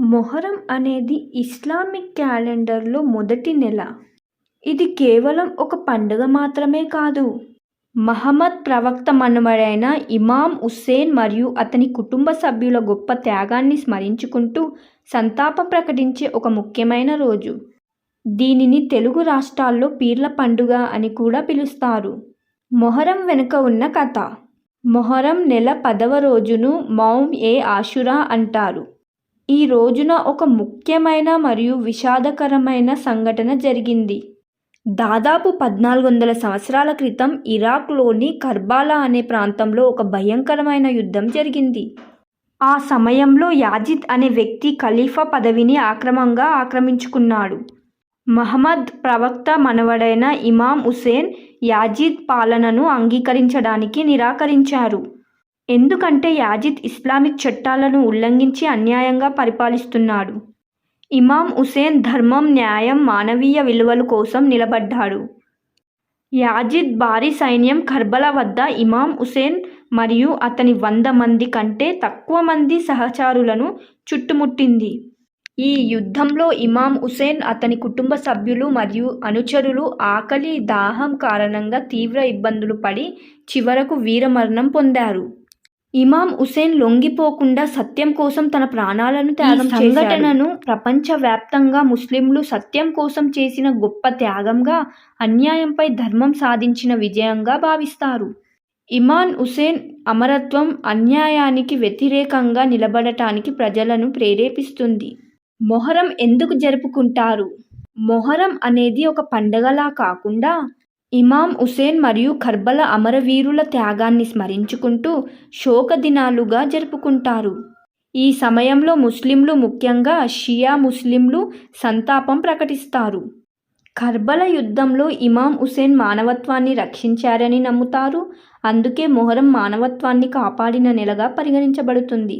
మొహరం అనేది ఇస్లామిక్ క్యాలెండర్లో మొదటి నెల. ఇది కేవలం ఒక పండుగ మాత్రమే కాదు. మహమ్మద్ ప్రవక్త మనుమడైన ఇమాం హుస్సేన్ మరియు అతని కుటుంబ సభ్యుల గొప్ప త్యాగాన్ని స్మరించుకుంటూ సంతాపం ప్రకటించే ఒక ముఖ్యమైన రోజు. దీనిని తెలుగు రాష్ట్రాల్లో పీర్ల పండుగ అని కూడా పిలుస్తారు. మొహరం వెనుక ఉన్న కథ. మొహరం నెల పదవ రోజును మౌమ్ ఏ ఆషురా అంటారు. ఈ రోజున ఒక ముఖ్యమైన మరియు విషాదకరమైన సంఘటన జరిగింది. దాదాపు పద్నాలుగు వందల సంవత్సరాల క్రితం ఇరాక్లోని కర్బాలా అనే ప్రాంతంలో ఒక భయంకరమైన యుద్ధం జరిగింది. ఆ సమయంలో యాజిద్ అనే వ్యక్తి ఖలీఫా పదవిని ఆక్రమంగా ఆక్రమించుకున్నాడు. మహమ్మద్ ప్రవక్త మనవడైన ఇమాం హుసేన్ యాజిద్ పాలనను అంగీకరించడానికి నిరాకరించారు. ఎందుకంటే యాజిద్ ఇస్లామిక్ చట్టాలను ఉల్లంఘించి అన్యాయంగా పరిపాలిస్తున్నాడు. ఇమాం హుసేన్ ధర్మం న్యాయం మానవీయ విలువల కోసం నిలబడ్డాడు. యాజిద్ భారీ సైన్యం కర్బలా వద్ద ఇమాం హుసేన్ మరియు అతని వంద మంది కంటే తక్కువ మంది సహచరులను చుట్టుముట్టింది. ఈ యుద్ధంలో ఇమాం హుసేన్ అతని కుటుంబ సభ్యులు మరియు అనుచరులు ఆకలి దాహం కారణంగా తీవ్ర ఇబ్బందులు పడి చివరకు వీరమరణం పొందారు. ఇమాం హుసేన్ లొంగిపోకుండా సత్యం కోసం తన ప్రాణాలను త్యాగం సంఘటనను ప్రపంచవ్యాప్తంగా ముస్లింలు సత్యం కోసం చేసిన గొప్ప త్యాగంగా అన్యాయంపై ధర్మం సాధించిన విజయంగా భావిస్తారు. ఇమాన్ హుసేన్ అమరత్వం అన్యాయానికి వ్యతిరేకంగా నిలబడటానికి ప్రజలను ప్రేరేపిస్తుంది. మొహరం ఎందుకు జరుపుకుంటారు? మొహరం అనేది ఒక పండగలా కాకుండా ఇమాం హుసేన్ మరియు కర్బల అమరవీరుల త్యాగాన్ని స్మరించుకుంటూ శోక దినాలుగా జరుపుకుంటారు. ఈ సమయంలో ముస్లింలు ముఖ్యంగా షియా ముస్లింలు సంతాపం ప్రకటిస్తారు. కర్బల యుద్ధంలో ఇమాం హుసేన్ మానవత్వాన్ని రక్షించారని నమ్ముతారు. అందుకే మొహరం మానవత్వాన్ని కాపాడిన నెలగా పరిగణించబడుతుంది.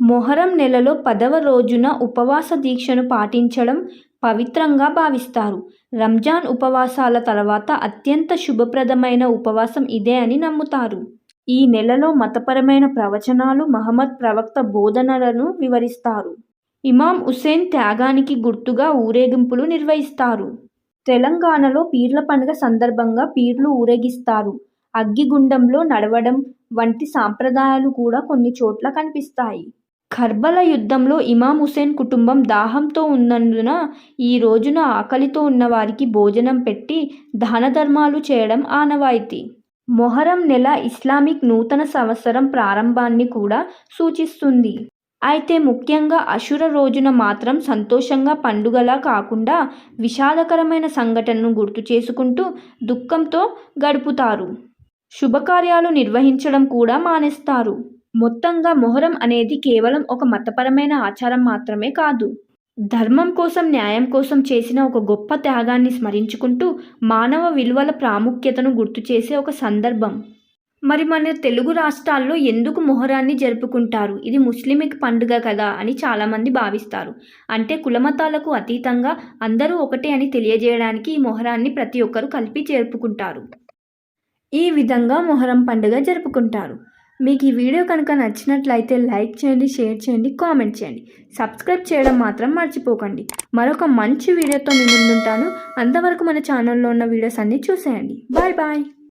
మొహరం నెలలో పదవ రోజున ఉపవాస దీక్షను పాటించడం పవిత్రంగా భావిస్తారు. రంజాన్ ఉపవాసాల తర్వాత అత్యంత శుభప్రదమైన ఉపవాసం ఇదే అని నమ్ముతారు. ఈ నెలలో మతపరమైన ప్రవచనాలు మహమ్మద్ ప్రవక్త బోధనలను వివరిస్తారు. ఇమాం హుసేన్ త్యాగానికి గుర్తుగా ఊరేగింపులు నిర్వహిస్తారు. తెలంగాణలో పీర్ల పండుగ సందర్భంగా పీర్లు ఊరేగిస్తారు. అగ్గిగుండంలో నడవడం వంటి సాంప్రదాయాలు కూడా కొన్ని చోట్ల కనిపిస్తాయి. కర్బల యుద్ధంలో ఇమాం హుసేన్ కుటుంబం దాహంతో ఉన్నందున ఈ రోజున ఆకలితో ఉన్నవారికి భోజనం పెట్టి దాన ధర్మాలు చేయడం ఆనవాయితీ. మొహరం నెల ఇస్లామిక్ నూతన సంవత్సరం ప్రారంభాన్ని కూడా సూచిస్తుంది. అయితే ముఖ్యంగా అశుర రోజున మాత్రం సంతోషంగా పండుగలా కాకుండా విషాదకరమైన సంఘటనను గుర్తు చేసుకుంటూ దుఃఖంతో గడుపుతారు. శుభకార్యాలు నిర్వహించడం కూడా మానేస్తారు. మొత్తంగా మొహరం అనేది కేవలం ఒక మతపరమైన ఆచారం మాత్రమే కాదు. ధర్మం కోసం న్యాయం కోసం చేసిన ఒక గొప్ప త్యాగాన్ని స్మరించుకుంటూ మానవ విలువల ప్రాముఖ్యతను గుర్తు చేసే ఒక సందర్భం. మరి మన తెలుగు రాష్ట్రాల్లో ఎందుకు మొహరాన్ని జరుపుకుంటారు? ఇది ముస్లిమిక్ పండుగ కదా అని చాలామంది భావిస్తారు. అంటే కులమతాలకు అతీతంగా అందరూ ఒకటే అని తెలియజేయడానికి ఈ మొహరాన్ని ప్రతి ఒక్కరూ కలిపి జరుపుకుంటారు. ఈ విధంగా మొహరం పండుగ జరుపుకుంటారు. మీకు ఈ వీడియో కనుక నచ్చినట్లయితే లైక్ చేయండి షేర్ చేయండి కామెంట్ చేయండి. సబ్స్క్రైబ్ చేయడం మాత్రం మర్చిపోకండి. మరొక మంచి వీడియోతో మీ ముందుంటాను. అంతవరకు మన ఛానల్లో ఉన్న వీడియోస్ అన్నీ చూసేయండి. Bye bye.